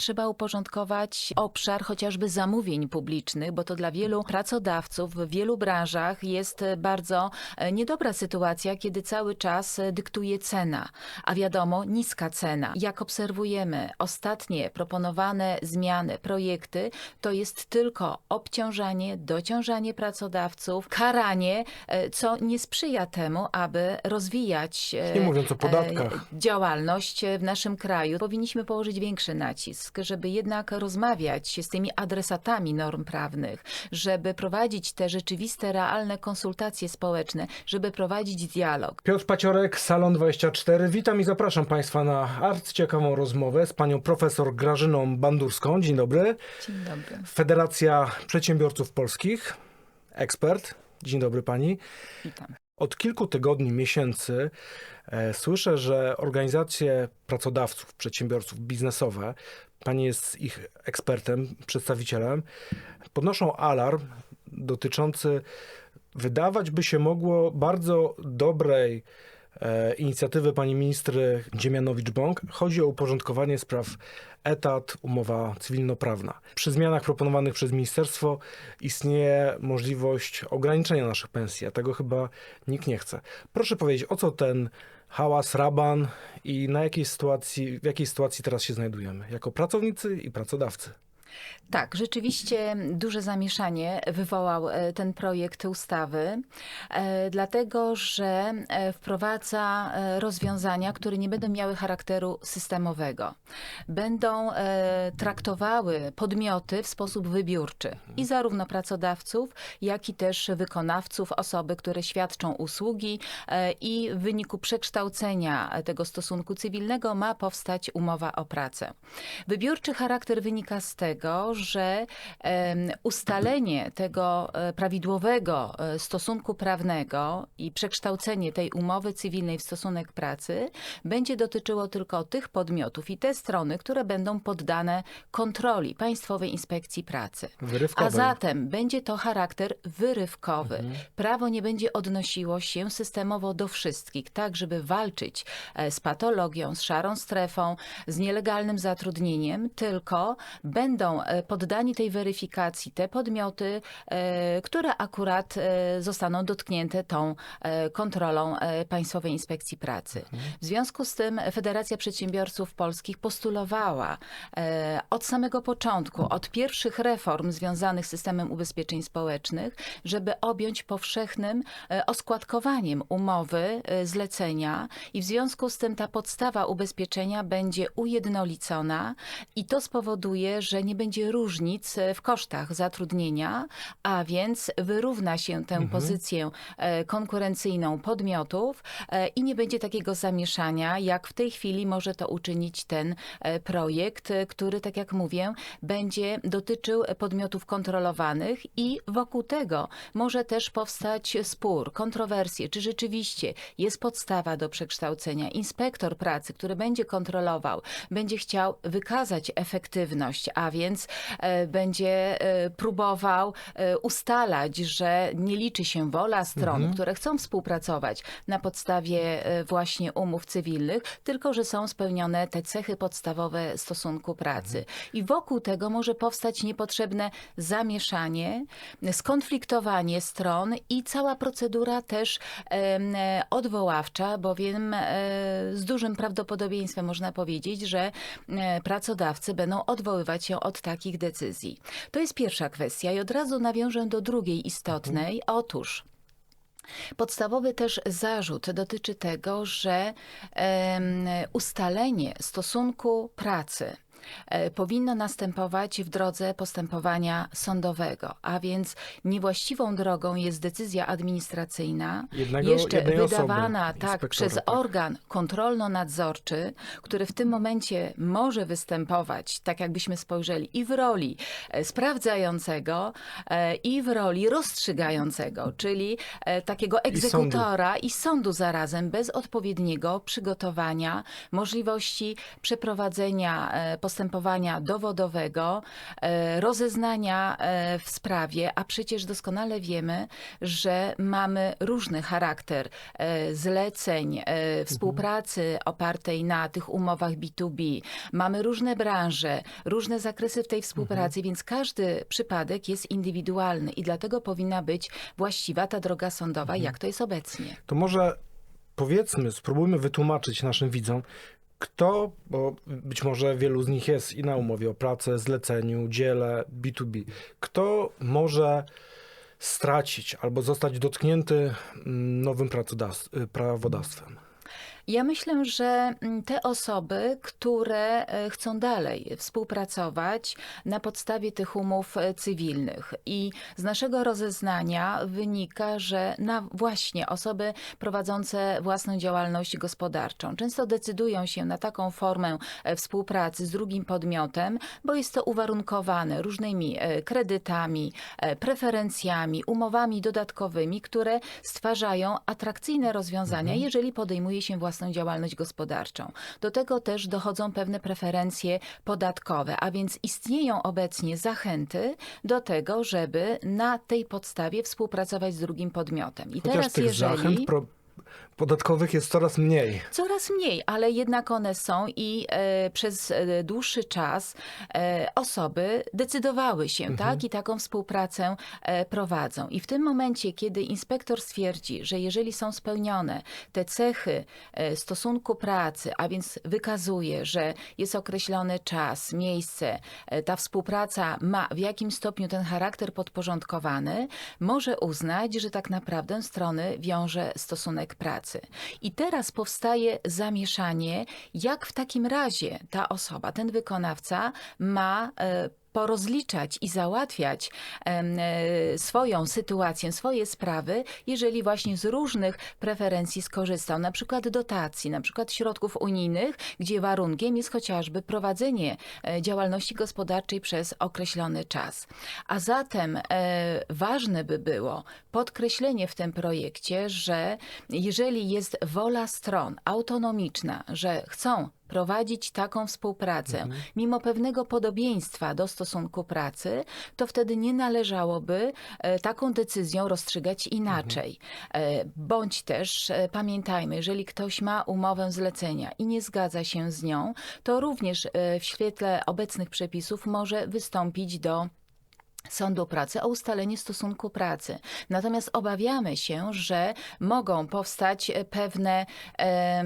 Trzeba uporządkować obszar chociażby zamówień publicznych, bo to dla wielu pracodawców w wielu branżach jest bardzo e, niedobra sytuacja, kiedy cały czas e, dyktuje cena, a wiadomo, niska cena. Jak obserwujemy ostatnie proponowane zmiany, projekty, to jest tylko obciążanie, dociążanie pracodawców, karanie, e, co nie sprzyja temu, aby rozwijać Nie mówiąc o podatkach. działalność w naszym kraju. Powinniśmy położyć większy nacisk, żeby jednak rozmawiać z tymi adresatami norm prawnych, żeby prowadzić te rzeczywiste, realne konsultacje społeczne, żeby prowadzić dialog. Piotr Paciorek, Salon 24. Witam i zapraszam Państwa na arcyciekawą rozmowę z panią profesor Grażyną Bandurską. Dzień dobry. Dzień dobry. Federacja Przedsiębiorców Polskich, ekspert. Dzień dobry pani. Witam. Od kilku tygodni, miesięcy e, słyszę, że organizacje pracodawców, przedsiębiorców biznesowe, pani jest ich ekspertem, przedstawicielem, podnoszą alarm dotyczący, wydawać by się mogło, bardzo dobrej e, inicjatywy pani ministry Dziemianowicz-Bąk. Chodzi o uporządkowanie spraw etat, umowa cywilnoprawna. Przy zmianach proponowanych przez ministerstwo istnieje możliwość ograniczenia naszych pensji, a tego chyba nikt nie chce. Proszę powiedzieć, o co ten hałas, raban i na jakiej sytuacji, w jakiej sytuacji teraz się znajdujemy, jako pracownicy i pracodawcy? Tak, rzeczywiście duże zamieszanie wywołał e, ten projekt ustawy, e, dlatego że e, wprowadza rozwiązania, które nie będą miały charakteru systemowego. Będą traktowały podmioty w sposób wybiórczy i zarówno pracodawców, jak i też wykonawców, osoby, które świadczą usługi i w wyniku przekształcenia tego stosunku cywilnego ma powstać umowa o pracę. Wybiórczy charakter wynika z tego, że ustalenie tego e, prawidłowego e, stosunku prawnego i przekształcenie tej umowy cywilnej w stosunek pracy będzie dotyczyło tylko tych podmiotów i te strony, które będą poddane kontroli Państwowej Inspekcji Pracy. Wyrywkowej. A zatem będzie to charakter wyrywkowy. Prawo nie będzie odnosiło się systemowo do wszystkich, tak żeby walczyć e, z patologią, z szarą strefą, z nielegalnym zatrudnieniem, tylko będą e, poddani tej weryfikacji te podmioty, e, które akurat e, zostaną dotknięte tą kontrolą Państwowej Inspekcji Pracy. W związku z tym Federacja Przedsiębiorców Polskich postulowała od samego początku, od pierwszych reform związanych z systemem ubezpieczeń społecznych, żeby objąć powszechnym oskładkowaniem umowy zlecenia i w związku z tym ta podstawa ubezpieczenia będzie ujednolicona i to spowoduje, że nie będzie różnic e, w kosztach zatrudnienia, a więc wyrówna się tę pozycję e, konkurencyjną podmiotów e, i nie będzie takiego zamieszania, jak w tej chwili może to uczynić ten projekt, który, tak jak mówię, będzie dotyczył podmiotów kontrolowanych i wokół tego może też powstać spór, kontrowersje, czy rzeczywiście jest podstawa do przekształcenia. Inspektor pracy, który będzie kontrolował, będzie chciał wykazać efektywność, a więc e, będzie e, próbował e, ustalać, że nie liczy się wola stron, które chcą współpracować na podstawie właśnie umów cywilnych, tylko że są spełnione te cechy podstawowe stosunku pracy. I wokół tego może powstać niepotrzebne zamieszanie, skonfliktowanie stron i cała procedura też odwoławcza, bowiem z dużym prawdopodobieństwem można powiedzieć, że pracodawcy będą odwoływać się od takich decyzji. To jest pierwsza kwestia i od razu nawiążę do drugiej istotnej. Otóż Podstawowy też zarzut dotyczy tego, że em, ustalenie stosunku pracy powinno następować w drodze postępowania sądowego, a więc niewłaściwą drogą jest decyzja administracyjna, Jednego- jeszcze wydawana osoby, tak przez tak. organ kontrolno-nadzorczy, który w tym momencie może występować, tak jakbyśmy spojrzeli, i w roli e, sprawdzającego, e, i w roli rozstrzygającego, czyli e, takiego egzekutora i sądu zarazem bez odpowiedniego przygotowania, możliwości przeprowadzenia e, postępowania postępowania dowodowego, e, rozeznania e, w sprawie, a przecież doskonale wiemy, że mamy różny charakter e, zleceń, e, współpracy opartej na tych umowach B2B. Mamy różne branże, różne zakresy w tej współpracy, więc każdy przypadek jest indywidualny i dlatego powinna być właściwa ta droga sądowa, jak to jest obecnie. To może powiedzmy, spróbujmy wytłumaczyć naszym widzom, kto, bo być może wielu z nich jest i na umowie o pracę, zleceniu, dziele, B2B, kto może stracić albo zostać dotknięty mm, nowym y, prawodawstwem. Ja myślę, że mm, te osoby, które e, chcą dalej współpracować na podstawie tych umów e, cywilnych. I z naszego rozeznania wynika, że na właśnie osoby prowadzące własną działalność gospodarczą często decydują się na taką formę e, współpracy z drugim podmiotem, bo jest to uwarunkowane różnymi kredytami, preferencjami, umowami dodatkowymi, które stwarzają atrakcyjne rozwiązania, jeżeli podejmuje się własną działalność gospodarczą. Do tego też dochodzą pewne preferencje podatkowe, a więc istnieją obecnie zachęty do tego, żeby na tej podstawie współpracować z drugim podmiotem. I Chociaż teraz, tych jeżeli. zachęt pro- podatkowych jest coraz mniej. Coraz mniej, ale jednak one są i e, przez e, dłuższy czas e, osoby decydowały się, tak, i taką współpracę e, prowadzą. I w tym momencie, kiedy inspektor stwierdzi, że jeżeli są spełnione te cechy e, stosunku pracy, a więc wykazuje, że jest określony czas, miejsce, e, ta współpraca ma w jakim stopniu ten charakter podporządkowany, może uznać, że tak naprawdę strony wiąże stosunek pracy. I teraz powstaje zamieszanie, jak w takim razie ta osoba, ten wykonawca ma e, porozliczać i załatwiać e, swoją sytuację, swoje sprawy, jeżeli właśnie z różnych preferencji skorzystał, na przykład dotacji, na przykład środków unijnych, gdzie warunkiem jest chociażby prowadzenie e, działalności gospodarczej przez określony czas. A zatem e, ważne by było podkreślenie w tym projekcie, że jeżeli jest wola stron autonomiczna, że chcą prowadzić taką współpracę, mimo pewnego podobieństwa do stosunku pracy, to wtedy nie należałoby e, taką decyzją rozstrzygać inaczej. E, Bądź też e, pamiętajmy, jeżeli ktoś ma umowę zlecenia i nie zgadza się z nią, to również w świetle obecnych przepisów może wystąpić do Sądu Pracy o ustalenie stosunku pracy. Natomiast obawiamy się, że mogą powstać pewne e,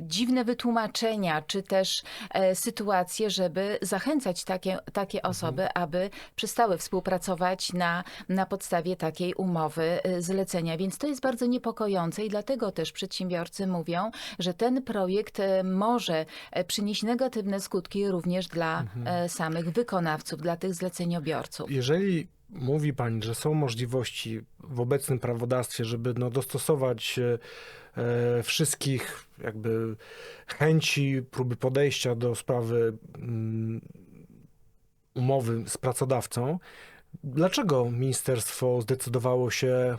dziwne wytłumaczenia, czy też e, sytuacje, żeby zachęcać takie, takie osoby, aby przestały współpracować na, na podstawie takiej umowy e, zlecenia. Więc to jest bardzo niepokojące i dlatego też przedsiębiorcy mówią, że ten projekt e, może przynieść negatywne skutki również dla e, samych wykonawców, dla tych zleceniobiorców. Jeżeli mówi pani, że są możliwości w obecnym prawodawstwie, żeby no, dostosować wszystkich jakby chęci, próby podejścia do sprawy mm, umowy z pracodawcą, dlaczego ministerstwo zdecydowało się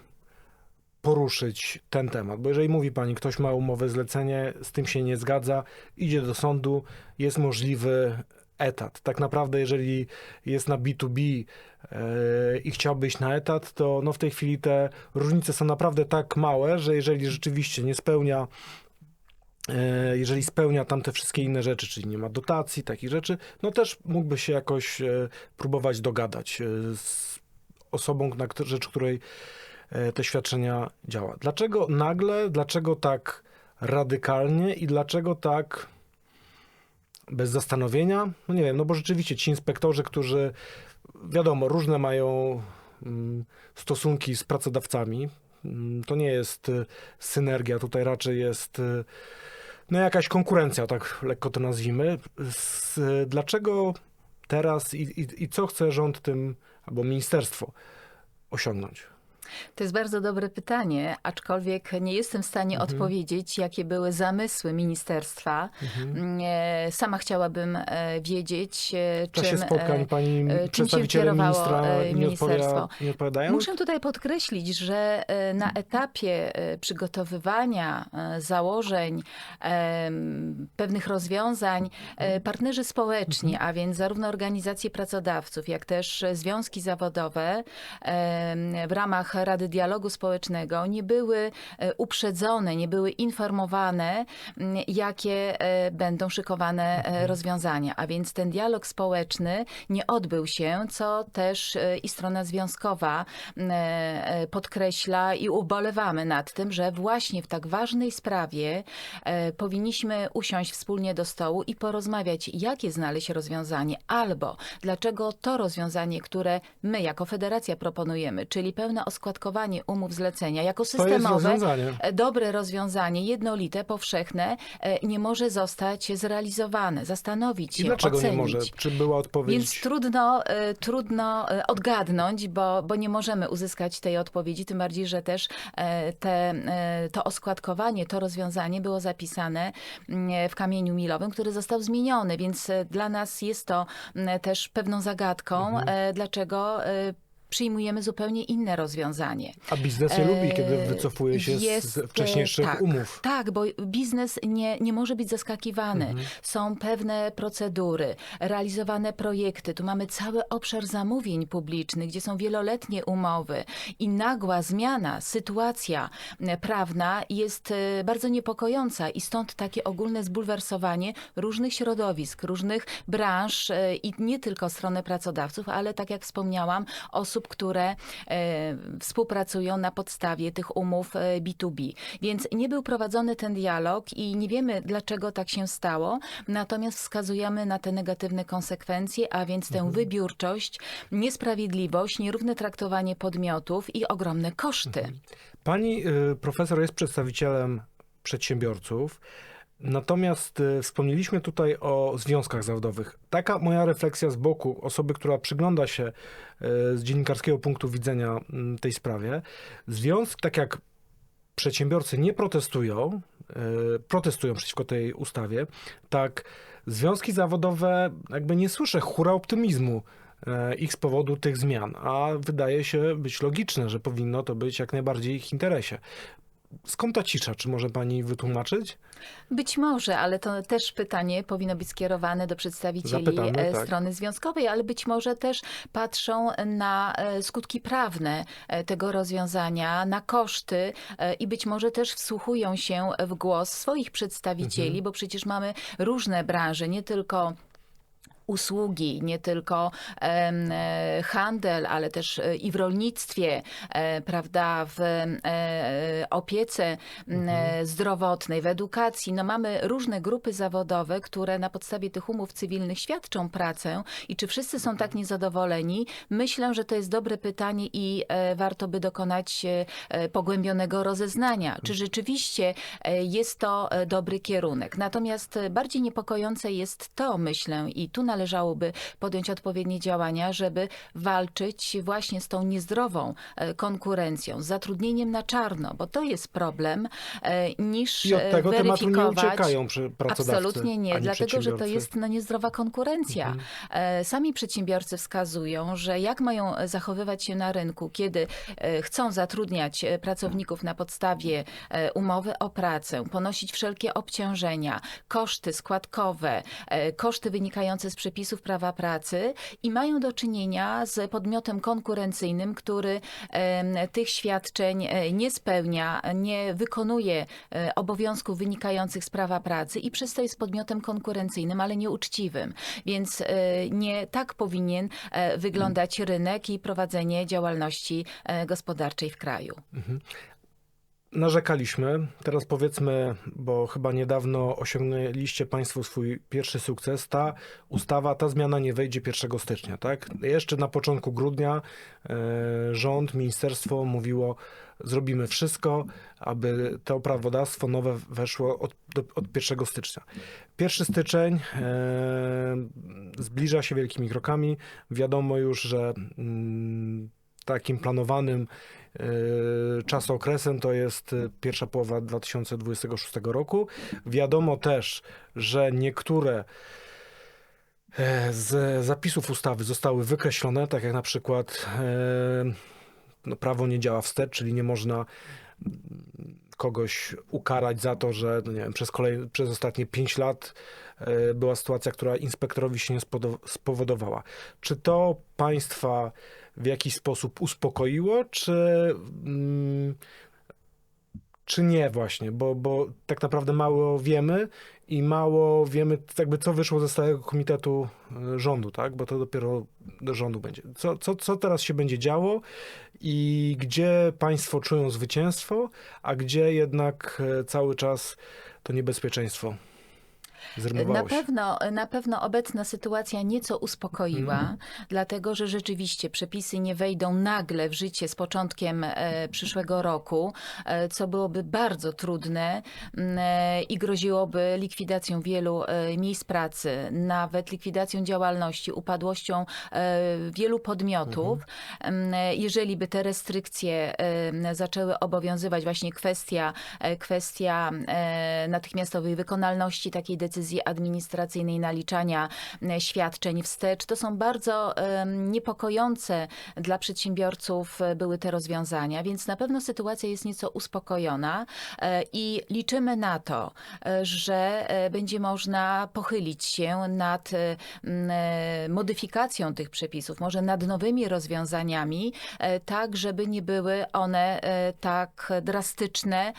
poruszyć ten temat? Bo jeżeli mówi pani, ktoś ma umowę zlecenie, z tym się nie zgadza, idzie do sądu, jest możliwy etat. Tak naprawdę, jeżeli jest na B2B e, i chciałby iść na etat, to no w tej chwili te różnice są naprawdę tak małe, że jeżeli rzeczywiście nie spełnia e, jeżeli spełnia tam te wszystkie inne rzeczy, czyli nie ma dotacji, takich rzeczy, no też mógłby się jakoś e, próbować dogadać z osobą, na rzecz której te świadczenia działa. Dlaczego nagle, dlaczego tak radykalnie i dlaczego tak bez zastanowienia? No nie wiem, no bo rzeczywiście ci inspektorzy, którzy wiadomo, różne mają mm, stosunki z pracodawcami, mm, to nie jest y, synergia, tutaj raczej jest y, no jakaś konkurencja, tak lekko to nazwijmy. Z, dlaczego teraz i, i, i co chce rząd tym, albo ministerstwo osiągnąć? To jest bardzo dobre pytanie, aczkolwiek nie jestem w stanie Mhm. odpowiedzieć, jakie były zamysły ministerstwa. Mhm. E, Sama chciałabym e, wiedzieć, e, czym, spotkań e, pani czym się kierowało, ministra e, nie, odpowiada, ministerstwo. nie? Muszę tutaj podkreślić, że na etapie e, przygotowywania założeń, pewnych rozwiązań, e, partnerzy społeczni, a więc zarówno organizacje pracodawców, jak też związki zawodowe w ramach Rady Dialogu Społecznego nie były e, uprzedzone, nie były informowane, jakie e, będą szykowane e, rozwiązania. A więc ten dialog społeczny nie odbył się, co też i strona związkowa podkreśla i ubolewamy nad tym, że właśnie w tak ważnej sprawie powinniśmy usiąść wspólnie do stołu i porozmawiać, jakie znaleźć rozwiązanie, albo dlaczego to rozwiązanie, które my jako federacja proponujemy, czyli pełne oskładkowanie umów zlecenia jako systemowe, e, dobre rozwiązanie, jednolite, powszechne, e, nie może zostać zrealizowane. Zastanowić się, I dlaczego ocenić. nie może? Czy była odpowiedź? Więc trudno, e, trudno odgadnąć, bo, bo nie możemy uzyskać tej odpowiedzi, tym bardziej, że też te, to oskładkowanie, to rozwiązanie było zapisane mm, w kamieniu milowym, który został zmieniony, więc dla nas jest to mm, też pewną zagadką, Mhm. dlaczego przyjmujemy zupełnie inne rozwiązanie. A biznes nie lubi, kiedy E, wycofuje się jest, z wcześniejszych tak, umów. Tak, bo biznes nie, nie może być zaskakiwany. Mhm. Są pewne procedury, realizowane projekty. Tu mamy cały obszar zamówień publicznych, gdzie są wieloletnie umowy i nagła zmiana, sytuacja e, prawna jest e, bardzo niepokojąca i stąd takie ogólne zbulwersowanie różnych środowisk, różnych branż e, i nie tylko strony pracodawców, ale tak jak wspomniałam, osób, które e, współpracują na podstawie tych umów e, B2B. Więc nie był prowadzony ten dialog i nie wiemy, dlaczego tak się stało, natomiast wskazujemy na te negatywne konsekwencje, a więc tę wybiórczość, niesprawiedliwość, nierówne traktowanie podmiotów i ogromne koszty. Pani y, profesor jest przedstawicielem przedsiębiorców. Natomiast y, wspomnieliśmy tutaj o związkach zawodowych. Taka moja refleksja z boku, osoby, która przygląda się y, z dziennikarskiego punktu widzenia mm, tej sprawie. Związki, tak jak przedsiębiorcy nie protestują, y, protestują przeciwko tej ustawie, tak związki zawodowe jakby nie słyszę hura optymizmu ich z powodu tych zmian, a wydaje się być logiczne, że powinno to być jak najbardziej ich interesie. Skąd ta cisza? Czy może pani wytłumaczyć? Być może, ale to też pytanie powinno być skierowane do przedstawicieli Zapytamy, e, tak. strony związkowej, ale być może też patrzą na e, skutki prawne e, tego rozwiązania, na koszty i być może też wsłuchują się w głos swoich przedstawicieli, Mhm. bo przecież mamy różne branże, nie tylko usługi, nie tylko e, handel, ale też e, i w rolnictwie, e, prawda, w opiece m, e, zdrowotnej, w edukacji. No mamy różne grupy zawodowe, które na podstawie tych umów cywilnych świadczą pracę i czy wszyscy są tak niezadowoleni? Myślę, że to jest dobre pytanie i warto by dokonać pogłębionego rozeznania. Czy rzeczywiście e, jest to dobry kierunek? Natomiast bardziej niepokojące jest to, myślę, i tu należałoby podjąć odpowiednie działania, żeby walczyć właśnie z tą niezdrową e, konkurencją, z zatrudnieniem na czarno, bo to jest problem, e, niż I od e, tego tematu nie uciekają pracodawcy. Absolutnie nie, dlatego że to jest no, niezdrowa konkurencja. Mhm. Sami przedsiębiorcy wskazują, że jak mają zachowywać się na rynku, kiedy chcą zatrudniać pracowników na podstawie umowy o pracę, ponosić wszelkie obciążenia, koszty składkowe, koszty wynikające z przepisów prawa pracy i mają do czynienia z podmiotem konkurencyjnym, który tych świadczeń e, nie spełnia, nie wykonuje e, obowiązków wynikających z prawa pracy i przez to jest podmiotem konkurencyjnym, ale nieuczciwym. Więc e, nie tak powinien wyglądać rynek i prowadzenie działalności gospodarczej w kraju. Narzekaliśmy. Teraz powiedzmy, bo chyba niedawno osiągnęliście Państwo swój pierwszy sukces. Ta ustawa, ta zmiana nie wejdzie 1 stycznia, tak? Jeszcze na początku grudnia e, rząd, ministerstwo mówiło, zrobimy wszystko, aby to prawodawstwo nowe weszło od, do, od 1 stycznia. 1 styczeń e, zbliża się wielkimi krokami. Wiadomo już, że mm, takim planowanym Czasokresem to jest y, pierwsza połowa 2026 roku. Wiadomo też, że niektóre e, z zapisów ustawy zostały wykreślone, tak jak na przykład e, no, prawo nie działa wstecz, czyli nie można kogoś ukarać za to, że no nie wiem, przez, kolej, przez ostatnie 5 lat e, była sytuacja, która inspektorowi się nie spowodowała. Czy to państwa w jakiś sposób uspokoiło, czy, mm, czy nie właśnie? Bo, bo tak naprawdę mało wiemy i mało wiemy jakby co wyszło ze stałego komitetu e, rządu, tak? Bo to dopiero do rządu będzie. Co, co, co teraz się będzie działo i gdzie państwo czują zwycięstwo, a gdzie jednak e, cały czas to niebezpieczeństwo Na pewno, na pewno obecna sytuacja nieco uspokoiła, Mhm. dlatego że rzeczywiście przepisy nie wejdą nagle w życie z początkiem e, przyszłego roku, e, co byłoby bardzo trudne m, e, i groziłoby likwidacją wielu miejsc pracy, nawet likwidacją działalności, upadłością wielu podmiotów. M, e, Jeżeli by te restrykcje zaczęły obowiązywać, właśnie kwestia, kwestia natychmiastowej wykonalności takiej decyzji administracyjnej, naliczania e, świadczeń wstecz, to są bardzo niepokojące dla przedsiębiorców e, były te rozwiązania, więc na pewno sytuacja jest nieco uspokojona e, i liczymy na to, że będzie można pochylić się nad modyfikacją tych przepisów, może nad nowymi rozwiązaniami, tak żeby nie były one tak drastyczne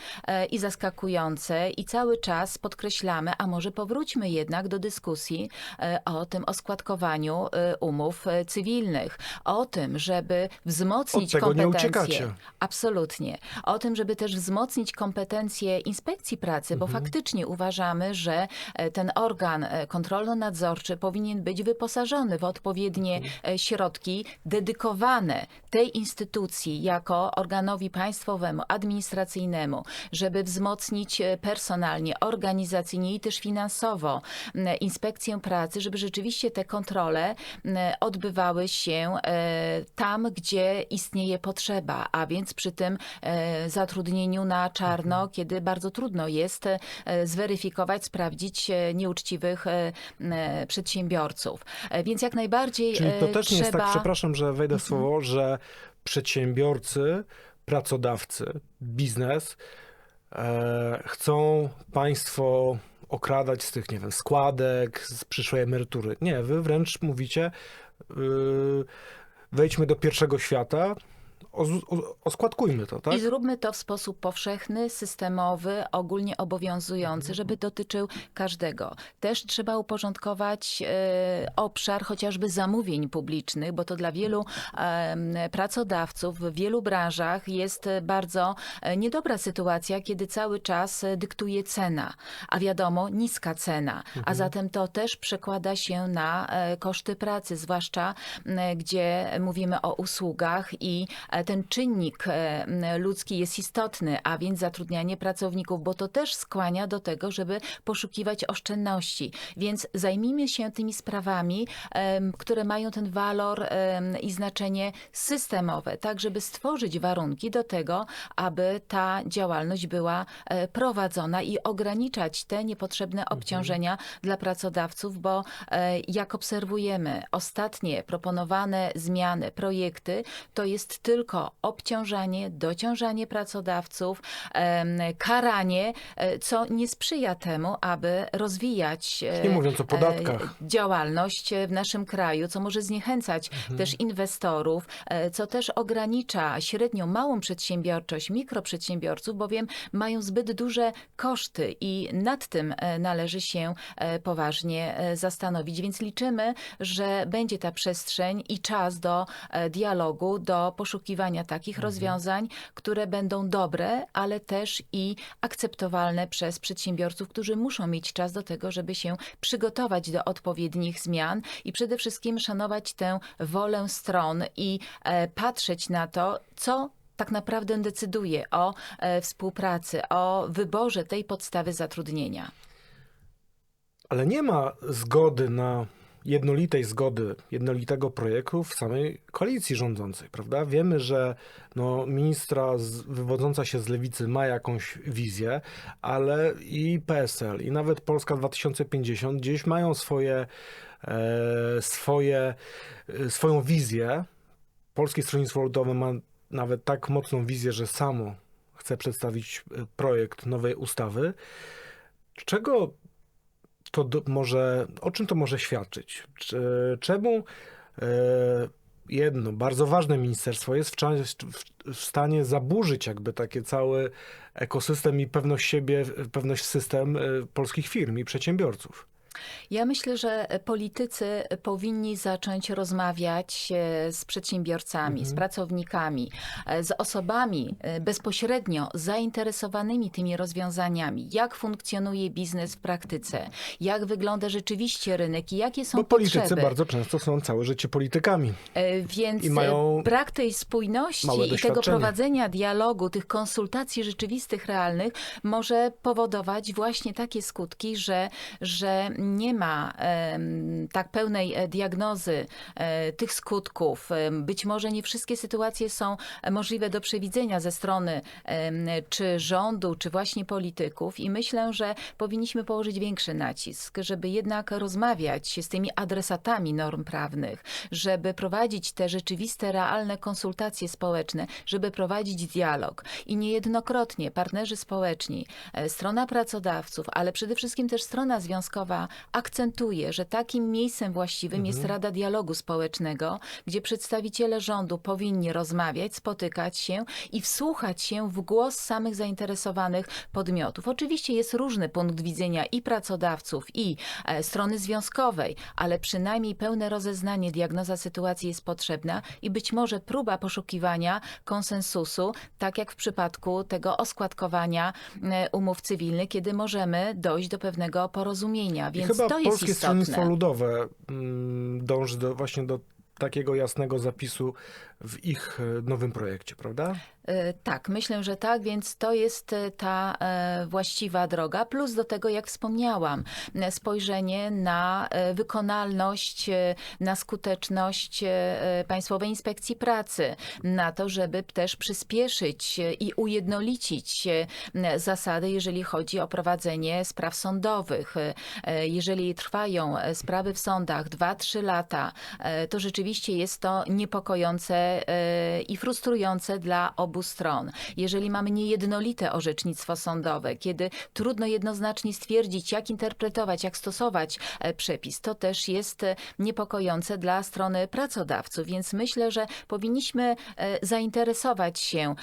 i zaskakujące. I cały czas podkreślamy, a może powróćmy jednak do dyskusji e, o tym, o składkowaniu e, umów e, cywilnych, o tym, żeby wzmocnić Od tego nie kompetencje. uciekacie. Absolutnie. O tym, żeby też wzmocnić kompetencje inspekcji pracy, bo Mhm. faktycznie uważamy, że ten organ kontrolno-nadzorczy powinien być wyposażony w odpowiednie Mhm. środki dedykowane tej instytucji jako organowi państwowemu, administracyjnemu, żeby wzmocnić personalnie, organizacyjnie i też finansowo inspekcję pracy, żeby rzeczywiście te kontrole odbywały się e, tam, gdzie istnieje potrzeba, a więc przy tym e, zatrudnieniu na czarno, kiedy bardzo trudno jest e, zweryfikować, sprawdzić nieuczciwych przedsiębiorców. Więc jak najbardziej Czyli to też nie jest tak, trzeba- przepraszam, że wejdę w słowo, że przedsiębiorcy, pracodawcy, biznes chcą państwo okradać z tych, nie wiem, składek, z przyszłej emerytury. Nie, wy wręcz mówicie, yy, wejdźmy do pierwszego świata, oskładkujmy to, tak? I zróbmy to w sposób powszechny, systemowy, ogólnie obowiązujący, żeby dotyczył każdego. Też trzeba uporządkować e, obszar chociażby zamówień publicznych, bo to dla wielu pracodawców w wielu branżach jest bardzo e, niedobra sytuacja, kiedy cały czas dyktuje cena, a wiadomo, niska cena, a zatem to też przekłada się na e, koszty pracy, zwłaszcza gdzie mówimy o usługach i ten czynnik e, ludzki jest istotny, a więc zatrudnianie pracowników, bo to też skłania do tego, żeby poszukiwać oszczędności. Więc zajmijmy się tymi sprawami, które mają ten walor i znaczenie systemowe, tak żeby stworzyć warunki do tego, aby ta działalność była e, prowadzona i ograniczać te niepotrzebne obciążenia dla pracodawców, bo e, jak obserwujemy ostatnie proponowane zmiany, projekty, to jest tylko obciążanie, dociążanie pracodawców, karanie, e, co nie sprzyja temu, aby rozwijać e, Nie mówiąc o e, podatkach. działalność w naszym kraju, co może zniechęcać też inwestorów, co też ogranicza średnią małą przedsiębiorczość, mikroprzedsiębiorców, bowiem mają zbyt duże koszty i nad tym należy się poważnie zastanowić. Więc liczymy, że będzie ta przestrzeń i czas do dialogu, do poszukiwania takich rozwiązań, które będą dobre, ale też i akceptowalne przez przedsiębiorców, którzy muszą mieć czas do tego, żeby się przygotować do odpowiednich zmian i przede wszystkim szanować tę wolę stron i e, patrzeć na to, co tak naprawdę decyduje o e, współpracy, o wyborze tej podstawy zatrudnienia. Ale nie ma zgody na jednolitej zgody, jednolitego projektu w samej koalicji rządzącej, prawda? Wiemy, że no, ministra z, wywodząca się z lewicy ma jakąś wizję, ale i PSL, i nawet Polska 2050 gdzieś mają swoje, e, swoje, e, swoją wizję. Polskie Stronnictwo Ludowe ma nawet tak mocną wizję, że samo chce przedstawić e, projekt nowej ustawy. Czego to może, o czym to może świadczyć? Czy, czemu e, jedno bardzo ważne ministerstwo jest w stanie zaburzyć jakby taki cały ekosystem i pewność siebie, pewność system e, polskich firm i przedsiębiorców? Ja myślę, że politycy powinni zacząć rozmawiać e, z przedsiębiorcami, z pracownikami, e, z osobami e, bezpośrednio zainteresowanymi tymi rozwiązaniami. Jak funkcjonuje biznes w praktyce, jak wygląda rzeczywiście rynek i jakie są Bo politycy potrzeby. bardzo często są całe życie politykami. Więc I mają brak tej spójności i tego prowadzenia dialogu, tych konsultacji rzeczywistych, realnych, może powodować właśnie takie skutki, że, że nie ma tak pełnej e, diagnozy e, tych skutków. Być może nie wszystkie sytuacje są e, możliwe do przewidzenia ze strony czy rządu, czy właśnie polityków i myślę, że powinniśmy położyć większy nacisk, żeby jednak rozmawiać z tymi adresatami norm prawnych, żeby prowadzić te rzeczywiste, realne konsultacje społeczne, żeby prowadzić dialog. I niejednokrotnie partnerzy społeczni, strona pracodawców, ale przede wszystkim też strona związkowa akcentuje, że takim miejscem właściwym jest Rada Dialogu Społecznego, gdzie przedstawiciele rządu powinni rozmawiać, spotykać się i wsłuchać się w głos samych zainteresowanych podmiotów. Oczywiście jest różny punkt widzenia i pracodawców, i e, strony związkowej, ale przynajmniej pełne rozeznanie, diagnoza sytuacji jest potrzebna i być może próba poszukiwania konsensusu, tak jak w przypadku tego oskładkowania e, umów cywilnych, kiedy możemy dojść do pewnego porozumienia. I Więc chyba to jest Polskie Stronnictwo. Ludowe mm, dąży do, właśnie do takiego jasnego zapisu w ich e, nowym projekcie, prawda? E, Tak, myślę, że tak, więc to jest e, ta e, właściwa droga. Plus do tego, jak wspomniałam, spojrzenie na wykonalność, na skuteczność Państwowej Inspekcji Pracy, na to, żeby też przyspieszyć i ujednolicić zasady, jeżeli chodzi o prowadzenie spraw sądowych. Jeżeli trwają sprawy w sądach 2-3 lata, to rzeczywiście jest to niepokojące i frustrujące dla obu stron. Jeżeli mamy niejednolite orzecznictwo sądowe, kiedy trudno jednoznacznie stwierdzić, jak interpretować, jak stosować e, przepis, to też jest e, niepokojące dla strony pracodawców. Więc myślę, że powinniśmy e, zainteresować się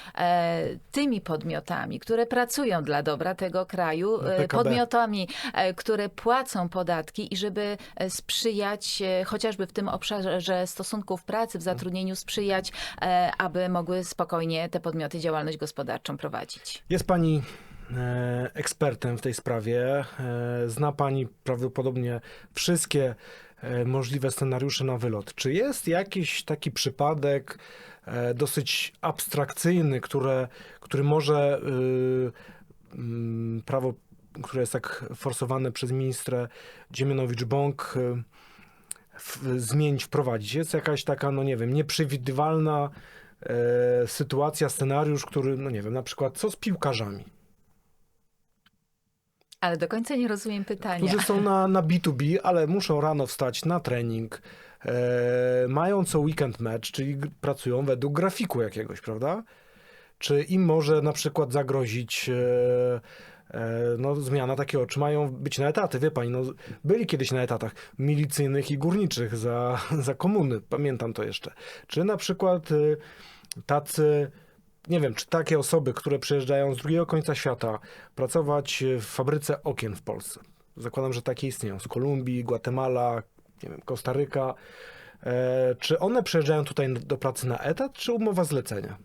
tymi podmiotami, które pracują dla dobra tego kraju, PKB. podmiotami, które płacą podatki i żeby sprzyjać chociażby w tym obszarze stosunków pracy, w zatrudnieniu sprzyjać, aby mogły spokojnie te podmioty działalność gospodarczą prowadzić. Jest pani e, ekspertem w tej sprawie. E, zna pani prawdopodobnie wszystkie e, możliwe scenariusze na wylot. Czy jest jakiś taki przypadek dosyć abstrakcyjny, które, który może mm, prawo, które jest tak forsowane przez ministrę Dziemianowicz-Bąk zmienić, wprowadzić? Jest jakaś taka, no nie wiem, nieprzewidywalna e, sytuacja, scenariusz, który, no nie wiem, na przykład co z piłkarzami, Ale do końca nie rozumiem pytania. którzy są na, na B2B, ale muszą rano wstać na trening, e, mają co weekend mecz, czyli pracują według grafiku jakiegoś, prawda? Czy im może na przykład zagrozić e, no, zmiana takiego, czy mają być na etaty, wie pani, no, byli kiedyś na etatach milicyjnych i górniczych za, za komuny, pamiętam to jeszcze. Czy na przykład y, tacy, nie wiem, czy takie osoby, które przyjeżdżają z drugiego końca świata pracować w fabryce okien w Polsce, zakładam, że takie istnieją, z Kolumbii, Gwatemala, nie wiem, Kostaryka, e, czy one przyjeżdżają tutaj do pracy na etat, czy umowa zlecenia?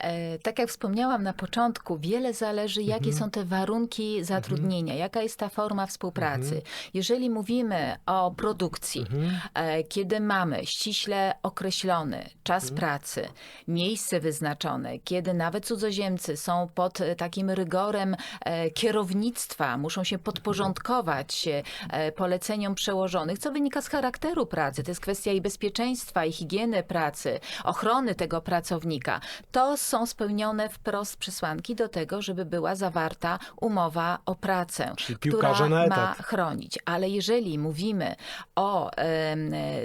E, Tak jak wspomniałam na początku, wiele zależy, jakie są te warunki zatrudnienia, jaka jest ta forma współpracy. Jeżeli mówimy o produkcji, e, kiedy mamy ściśle określony czas pracy, miejsce wyznaczone, kiedy nawet cudzoziemcy są pod e, takim rygorem kierownictwa, muszą się podporządkować poleceniom przełożonych, co wynika z charakteru pracy. To jest kwestia i bezpieczeństwa, i higieny pracy, ochrony tego pracownika. To są spełnione wprost przesłanki do tego, żeby była zawarta umowa o pracę, Czyli która na ma etat. chronić. Ale jeżeli mówimy o e,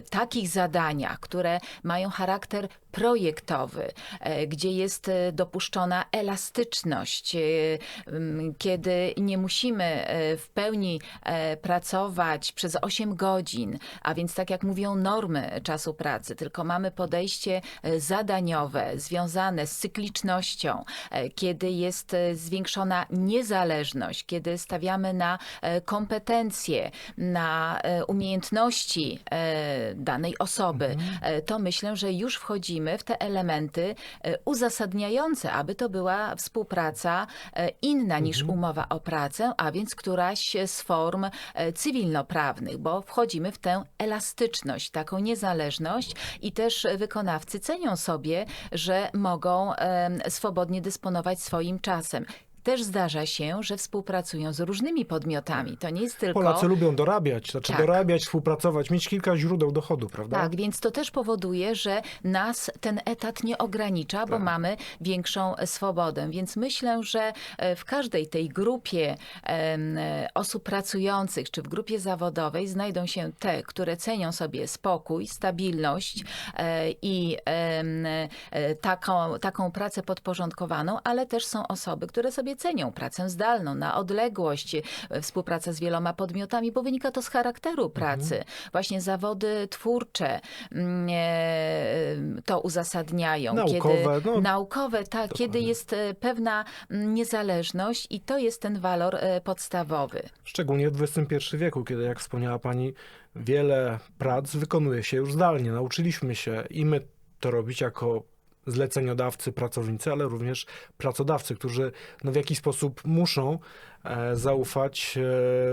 takich zadaniach, które mają charakter projektowy, e, gdzie jest e, dopuszczona elastyczność, kiedy nie musimy w pełni pracować przez 8 godzin, a więc tak jak mówią normy czasu pracy, tylko mamy podejście zadaniowe związane z cyklicznością, e, kiedy jest e, zwiększona niezależność, kiedy stawiamy na e, kompetencje, na umiejętności danej osoby, e, to myślę, że już wchodzimy w te elementy uzasadniające, aby to była współpraca inna niż umowa o pracę, a więc któraś z form cywilnoprawnych, bo wchodzimy w tę elastyczność, taką niezależność i też wykonawcy cenią sobie, że mogą swobodnie dysponować swoim czasem. Też zdarza się, że współpracują z różnymi podmiotami. To nie jest tylko. Polacy lubią dorabiać, znaczy Tak. dorabiać, współpracować, mieć kilka źródeł dochodu, prawda? Tak, więc to też powoduje, że nas ten etat nie ogranicza, bo Tak. mamy większą swobodę. Więc myślę, że e, w każdej tej grupie e, osób pracujących, czy w grupie zawodowej znajdą się te, które cenią sobie spokój, stabilność e, i taką, taką pracę podporządkowaną, ale też są osoby, które sobie cenią pracę zdalną, na odległość, współpracę z wieloma podmiotami, bo wynika to z charakteru pracy. Właśnie zawody twórcze mm, e, to uzasadniają. Naukowe, kiedy, no. naukowe, tak, kiedy jest e, pewna mm, niezależność i to jest ten walor e, podstawowy. Szczególnie w XXI wieku, kiedy, jak wspomniała Pani, wiele prac wykonuje się już zdalnie. Nauczyliśmy się i my to robić jako zleceniodawcy, pracownicy, ale również pracodawcy, którzy no, w jakiś sposób muszą zaufać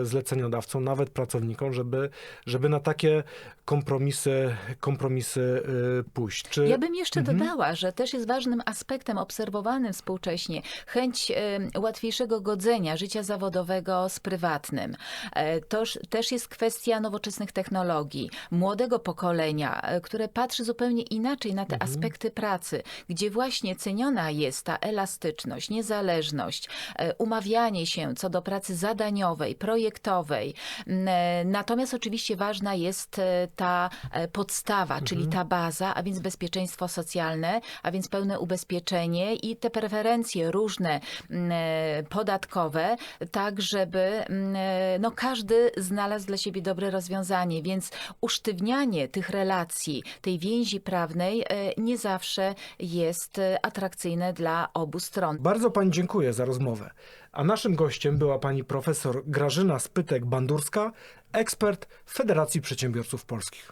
e, zleceniodawcom, nawet pracownikom, żeby, żeby na takie kompromisy, kompromisy e, pójść. Czy... Ja bym jeszcze Mhm. dodała, że też jest ważnym aspektem obserwowanym współcześnie chęć e, łatwiejszego godzenia życia zawodowego z prywatnym. E, Toż też jest kwestia nowoczesnych technologii, młodego pokolenia, e, które patrzy zupełnie inaczej na te Mhm. aspekty pracy, gdzie właśnie ceniona jest ta elastyczność, niezależność, e, umawianie się co do pracy zadaniowej, projektowej. M, e, Natomiast oczywiście ważna jest e, ta e, podstawa, czyli ta baza, a więc bezpieczeństwo socjalne, a więc pełne ubezpieczenie i te preferencje różne m, e, podatkowe, tak żeby m, e, no, każdy znalazł dla siebie dobre rozwiązanie. Więc usztywnianie tych relacji, tej więzi prawnej nie zawsze jest atrakcyjne dla obu stron. Bardzo Pani dziękuję za rozmowę. A naszym gościem była Pani profesor Grażyna Spytek-Bandurska, ekspert Federacji Przedsiębiorców Polskich.